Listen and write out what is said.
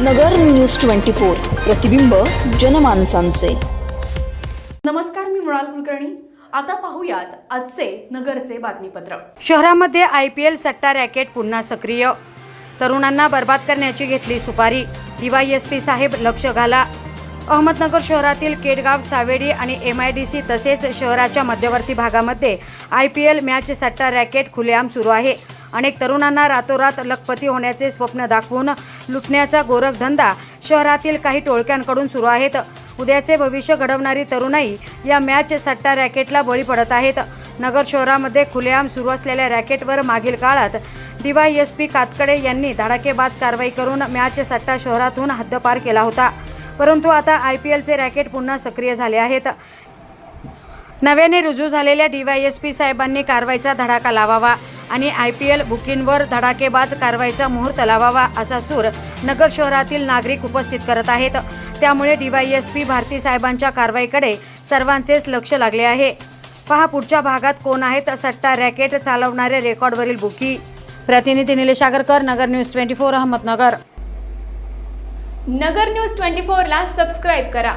नगर news twenty four प्रतिबिंब जनमानसांचे. नमस्कार मी मृणाल कुलकर्णी. आता पाहूयात आजचे नगरचे बातमीपत्र. शहरामध्ये आय पी एल सट्टा रॅकेट पुन्हा सक्रिय. तरुणांना बर्बाद करण्याची घेतली सुपारी. डीवायएसपी साहेब लक्ष घाला. अहमदनगर शहरातील केडगाव सावेडी आणि एम आय डी सी तसेच शहराच्या मध्यवर्ती भागामध्ये आय पी एल मॅच सट्टा रॅकेट खुलेआम सुरू आहे. अनेक तरुणांना रातोरात लखपती होण्याचे स्वप्न दाखवून लुटण्याचा गोरखधंदा शहरातील काही टोळक्यांकडून सुरू आहेत. उद्याचे भविष्य घडवणारी तरुणाई या मॅच सट्टा रॅकेटला बळी पडत आहेत. नगर शहरामध्ये खुलेआम सुरू असलेल्या रॅकेटवर मागील काळात डीवायएसपी कातकडे यांनी धडाकेबाज कारवाई करून मॅच सट्टा शहरातून हद्दपार केला होता. परंतु आता आय पी एलचे रॅकेट पुन्हा सक्रिय झाले आहेत. नव्याने रुजू झालेल्या डीवायएसपी साहेबांनी कारवाईचा धडाका लावावा आणि आय पी एल बुकिंगवर धडाकेबाज कारवाईचा मुहूर्त लावावा असा सूर नगर शहरातील नागरिक उपस्थित करत आहेत. त्यामुळे डीवायएसपी भारती साहेबांच्या कारवाईकडे सर्वांचेच लक्ष लागले आहे. पहा पुढच्या भागात कोण आहेत सट्टा रॅकेट चालवणारे रेकॉर्डवरील बुकी. प्रतिनिधी Nilesh Agarkar Nagar news twenty four Ahmednagar. Nagar news twenty फोरला सबस्क्राईब करा.